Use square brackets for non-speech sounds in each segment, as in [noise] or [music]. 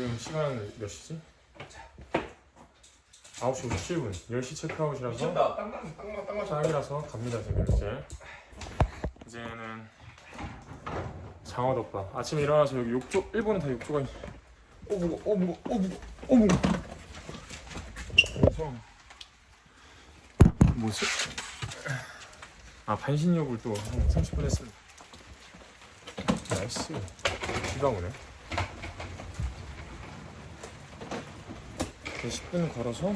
지금 시간은 몇 시지? 9시 57분 10시 체크아웃이라서 미쳤다. 땅땅 땅땅 땅땅. 짱이라서 갑니다 지금 이제 이제는 장어덮밥 아침에 일어나서 여기 욕조 일본은 다 욕조가 있... 오 무거 오 무거 오 무거 오 무거 그래서 뭐지? 아 반신욕을 또 한 30분 했습니다 나이스 비가 오네 10분 걸어서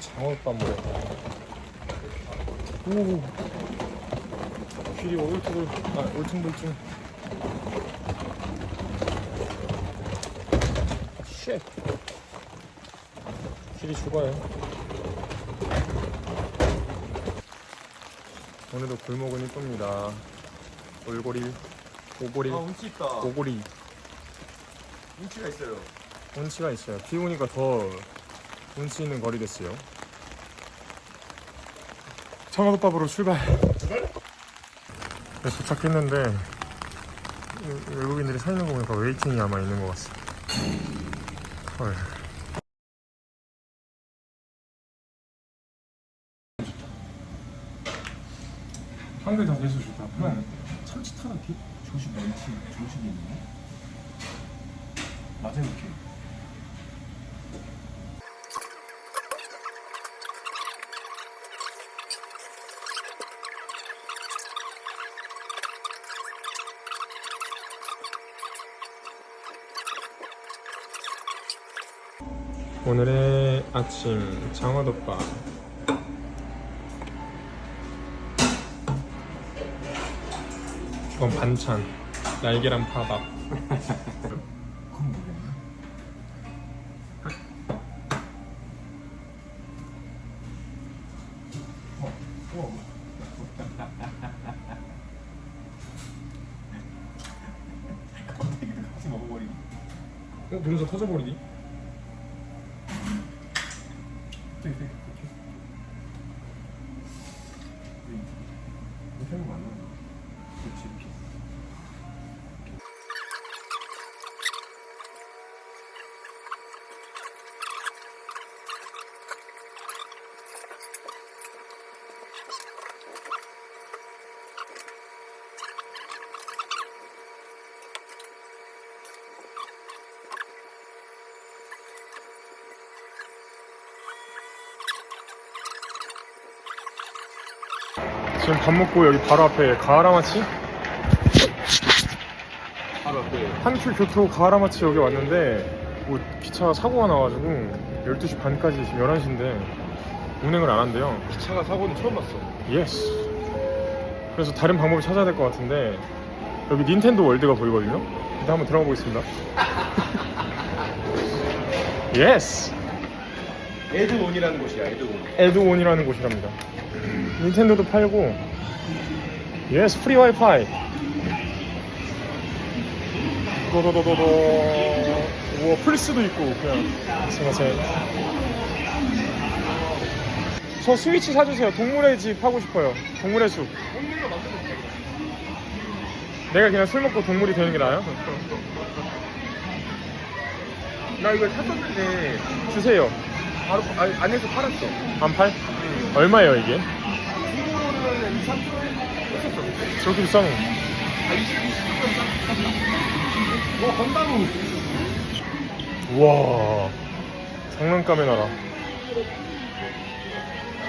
장어덮밥 먹어요 오. 길이 올트볼 아 울퉁불퉁 쉣. 길이 죽어요. 오늘도 골목은 이쁩니다. 올고리 오고리 아 운치 있다. 오고리. 운치가 있어요. 운치가 있어요 비 오니까 더 운치 있는 거리 됐어요 청어덮밥으로 출발 네, 도착했는데 외- 외국인들이 서 있는 거 보니까 웨이팅이 아마 있는 것 같습니다 헐 한글 다 돼서 좋다 형 참치 타라피? 조식 멘치 조식이 있네. 맞아 이렇게. 오늘의 아침 장어덮밥 이건 반찬 날계란 파밥. 어, 같이 먹어버리기. 어? 그래서 터져버리니? 되게 되게 이렇게 하는 거 맞나? 그렇지 이렇게. 지금 밥 먹고 여기 바로 앞에 가하라마치? 바로 앞에. 한큐 교토 가하라마치 여기 왔는데 뭐 기차가 사고가 나가지고 12시 반까지 지금 11시인데 운행을 안 한대요. 차가 사고는 처음 봤어. 예스 그래서 다른 방법을 찾아야 될 것 같은데 여기 닌텐도 월드가 보이거든요? 일단 한번 들어가 보겠습니다. [laughs] 예스 에드온이라는 곳이야 에드온. 에드온이라는 곳이랍니다 닌텐도도 팔고 예스 프리 와이파이. 도도도도도. 우와 플스도 있고 그냥. 스마세 저 스위치 사주세요. 동물의 집 하고 싶어요. 동물의 숲. 내가 그냥 술 먹고 동물이 되는 게 나아요? 나 이거 샀었는데 주세요. 바로 아, 안에서 팔았어. 안 팔? 얼마예요 이게? 중고로는 2, 3초에 했었어. 저렇게 비싸노 아, 20, 20점 와, 건담우. 우와 장난감의 나라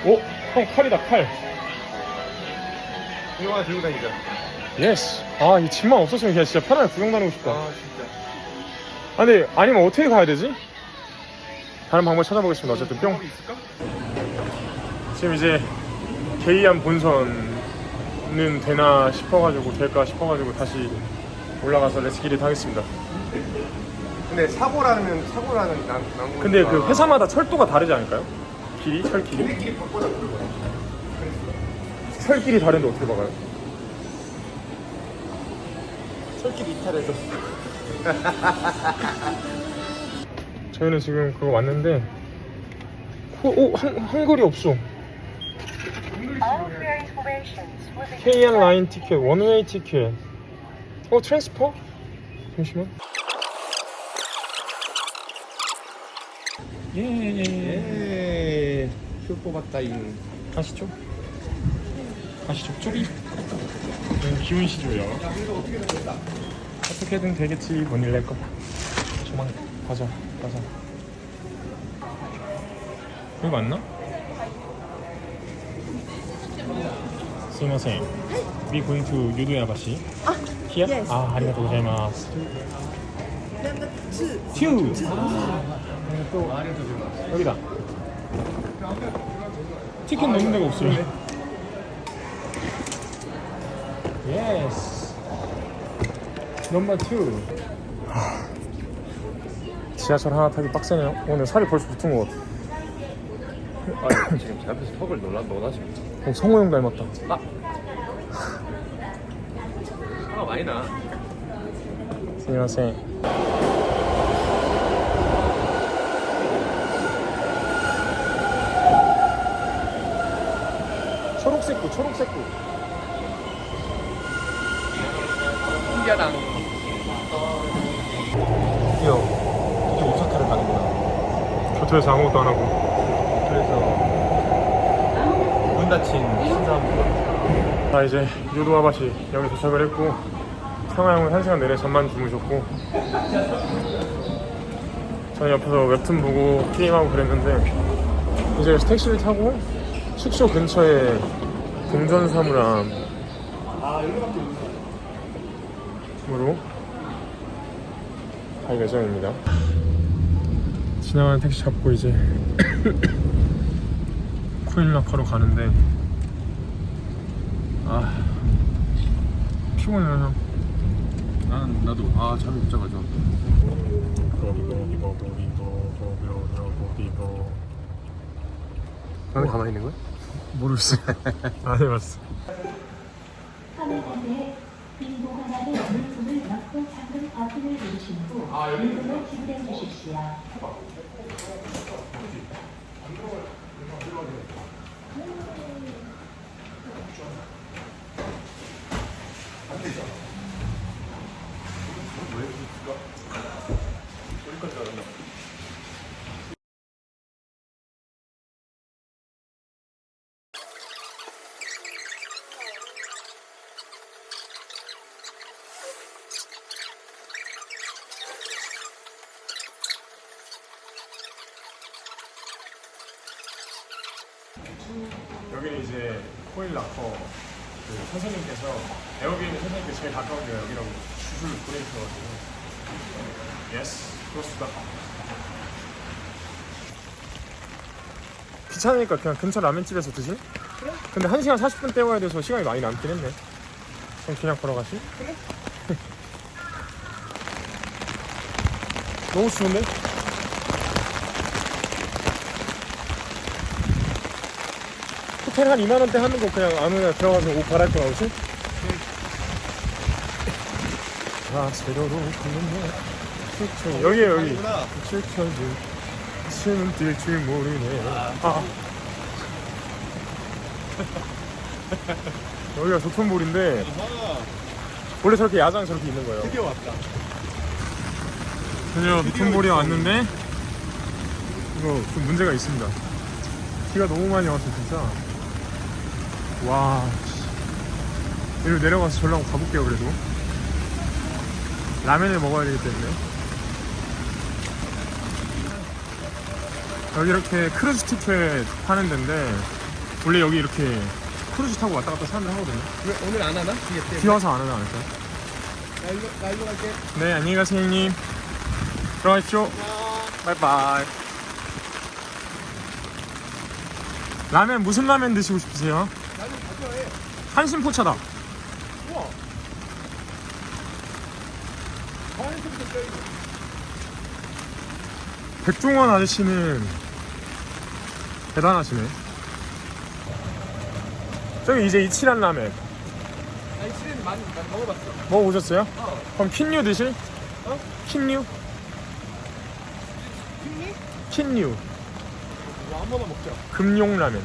오! 형 칼이다 칼 이거 하나 들고 다니자. 예스 아이 집만 없었으면 그냥 진짜 편하게 구경 다니고 싶다 아, 진짜. 아 근데 아니면 어떻게 가야 되지? 다른 방법 찾아보겠습니다 어쨌든 뿅? 지금 이제 게이안 본선은 되나 싶어가지고 될까 싶어가지고 다시 올라가서 레츠기릿 하겠습니다 근데 사고라는 사고라는 난, 난 근데 그 회사마다 철도가 다르지 않을까요? 길이? 철길이? 우리끼리 그런 거야. 철길이 다른데 어떻게 막아요? 철길 이탈해서. [laughs] 저희는 지금 그거 왔는데 호, 오, 한, 한글이 없어 KN 라인 티켓, 원웨이 티켓 어 트랜스퍼? 잠시만 예. 예. 표 뽑았다 잉. 가시죠. 가시죠. 쪼비. 네, 기운 시조요. 어떻게든 되겠지. 뭔일 낼 거. 조만 가자. 가자. 여기 맞나? 스미마셍. We going to 유도야바시. 아, here? yes. 아, 아리가또 고자이마스. Number two. 튜. 아, 또 여기다. 티켓 넣는 데가 없어요. 예스. 넘버 2. 지하철 하나 타기 빡세네요. 오늘 살이 벌써 붙은 것 같아. 아, 지금 제 앞에서 턱을 놀라 놀라십니까? 어, 성호 형 닮았다. 화가 많이 나. 안녕하세요. 초록색 구, 초록색 구. 신기하다. 드디어 드디어 오사카를 가는구나. 교토에서 아무것도 안 하고. 그래서 문 닫힌 신사무소. 자 이제 요도와바시 여기 도착을 했고 상하 형은 한 시간 내내 잠만 주무셨고 저는 옆에서 웹툰 보고 게임하고 그랬는데 이제 택시를 타고 숙소 근처에 동전사무람 으로 갈 예정입니다 지나가는 택시 잡고 이제 코일라카로 가는데. 아 피곤해요 형. 난 나도 아 잠이 못 자가지고. 나는 가만히 있는 거야? 모르겠어요 안 해봤어 화면에 빈 보관함에 물품을 넣고 잠금 버튼을 누르신 후 물품을 준비해 주십시오. 여기는 이제 코일라커 그 선생님께서 에어비앤비 선생님께 제일 가까운 데가 여기라고 주소를 보내주셔가지고 예스 그렇습니다 귀찮으니까 그냥 근처 라면집에서 드시? 그래? 근데 1시간 40분 때워야 돼서 시간이 많이 남긴 했네 그럼 그냥 걸어가시? 그래 [laughs] 너무 추운데? 호텔 한 2만 원대 하는 거 그냥 아무나 들어가서 옷 갈아입고 나오지? 아 세로로 굴렀네 추천 여기 여기. 추천지. 숨은 뛸줄 모르네. 아. [laughs] 여기가 도톤볼인데 원래 저렇게 야장 저렇게 있는 거예요. 드디어 왔다. 드디어 도톤볼이 왔는데 이거 좀 문제가 있습니다. 비가 너무 많이 와서 진짜 와 씨. 여기로 내려가서 전라고 가볼게요 그래도 라면을 먹어야 되기 때문에 여기 이렇게 크루즈 티켓 파는 데인데 원래 여기 이렇게 크루즈 타고 왔다 갔다 사람들 하거든요 왜 오늘 안 하나? 비 와서 안 하지 않을까요? 나 일로 나 일로 갈게. 네 안녕히 가세요 형님 들어가십시오 바이바이 라면 무슨 라면 드시고 싶으세요? 한심포차다 우와. 백종원 아저씨는 대단하시네 저기 이제 이치란 라면 아니 실은 많이 많이 먹어봤어. 먹어보셨어요? 어. 그럼 킨류 드실? 어? 킨류? 핑미? 킨류 뭐 한 번만 먹자. 금용 라면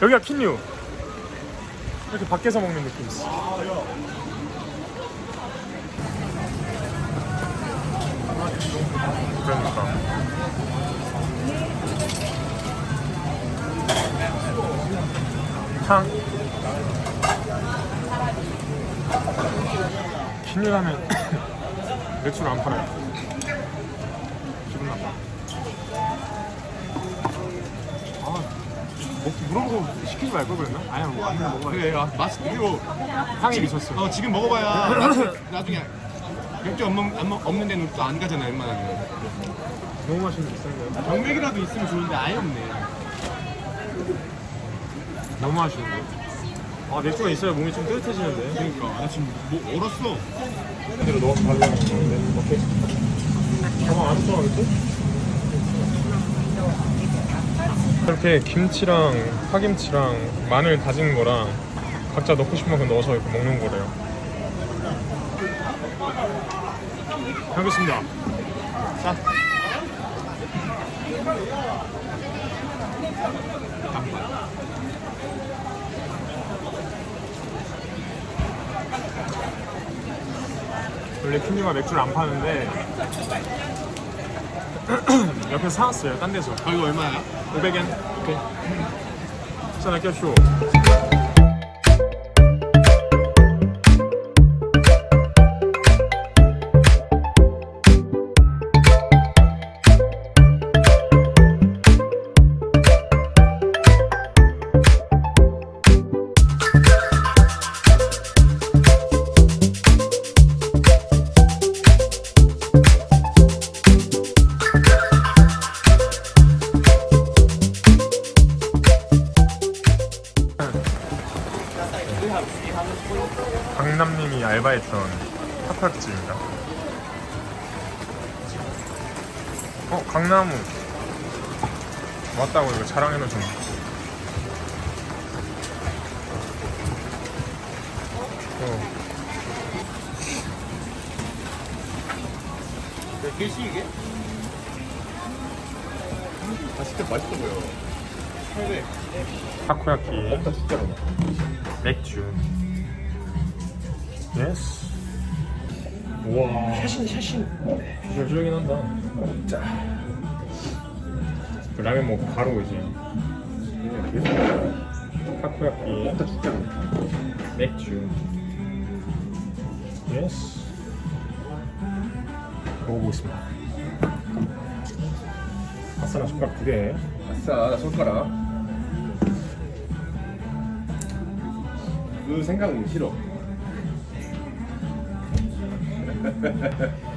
여기가 킨류 이렇게 밖에서 먹는 느낌 있어. 그러니까. 향. 킨이라면 매출 안 팔아요. 먹, 물어보고 시키지 말걸 그랬나? 아니야, 뭐, 아니면 먹어봐. 그래 아, 맛있 그리고 향이 미쳤어. 어 지금 먹어봐야 [laughs] 나중에, 맥주 없는, 안 먹- 없는 데는 또 안 가잖아 웬만하면 너무 맛있는 비싼 거야. 병맥이라도 있으면 좋은데 아예 없네 너무 맛있는데. 아, 맥주가 있어야 몸이 좀 뜨뜻해지는데. 그러니까 나 지금 뭐 얼었어 그대로 넣어서 발라야 되는데. 오케이. 가만 안 쏘아겠지? 이렇게 김치랑 파김치랑 마늘 다진 거랑 각자 넣고 싶은 만큼 넣어서 이렇게 먹는 거래요. 잘 먹겠습니다. 자. 원래 퀸유가 맥주를 안 파는데 [coughs] 옆에 사왔어요. 딴 데서. 아 이거 얼마야? 500엔. 오케이. 자 낚여쇼 어 강나무 왔다고 이거 자랑해놓은 좀 어. 글씨 이게? 아 진짜 맛있어 보여. 그래 타코야키. 먹다 진짜로. 맥주. 예스 우와. 샤신 샤신. 비주얼 쫄긴 한다. 자 그 라면 먹고 바로 이제 타코야키 먹다 진짜로. 맥주 예스 먹어보겠습니다 아싸나 숟가락 두 개 아싸 나 손가락. 그 생각은 싫어. [laughs]